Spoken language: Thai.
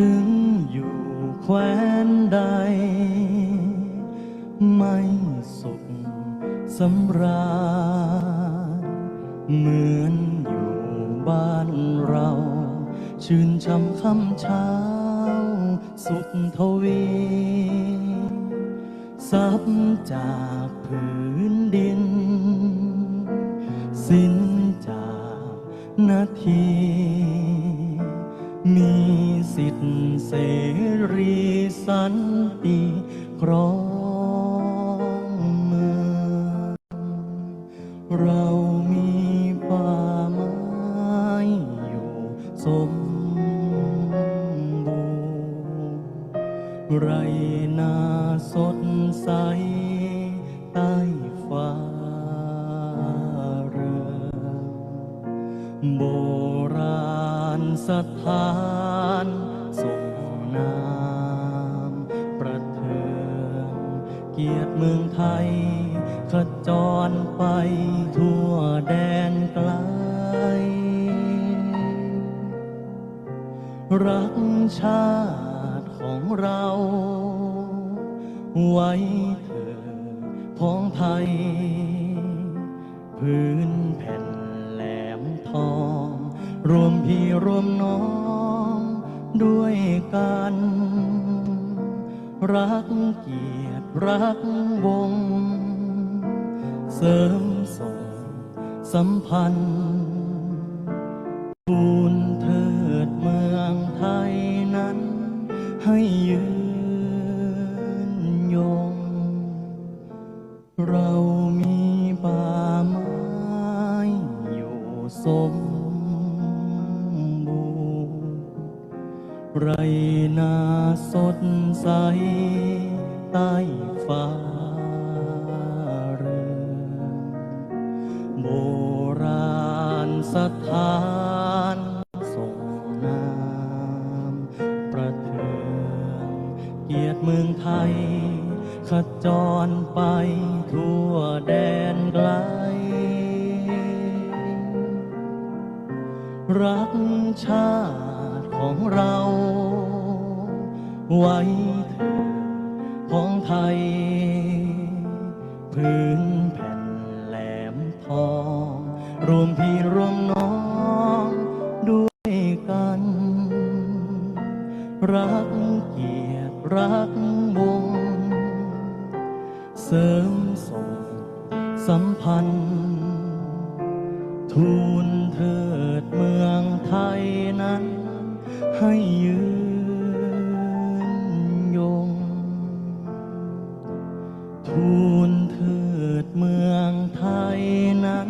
ถึงอยู่แคว้นใด ไม่สุขสำราญเหมือนอยู่บ้านเรา ชื่นช่ำค่ำเช้า สุขทวีซับจากพื้นดิน สิ้นจากนาที สันติครองเมืองเรามีป่าไม้อยู่สมบูรณ์ไรนาสดใสใต้ฟ้าเรืองโบราณสถานส่งน้ำ เกียรติเมืองไทยขจรไปทั่วแดนไกล รักชาติของเรา ไว้เถิดพ้องไทย พื้นแผ่นแหลมทอง รวมพี่รวมน้องด้วยกัน รักเกียรติ รักวง เสริมส่งสัมพันธ์ทูลเถิดเมืองไทยนั้น ให้ยืนยง เรามีป่าไม้อยู่สมบูรณ์ไรนาสดใส ใต้ฟ้าเรือโบราณสถานส่งน้ำประเทืองเกียรติเมืองไทย ขจรไปทั่วแดนไกล รักชาติของเราไว้ ของไทย พื้นแผ่นแหลมทอง รวมพี่รวมน้องด้วยกัน รักเกียรติรักวง เสริมส่งสัมพันธ์ ทูลเถิดเมืองไทยนั้น ให้ยื นั้น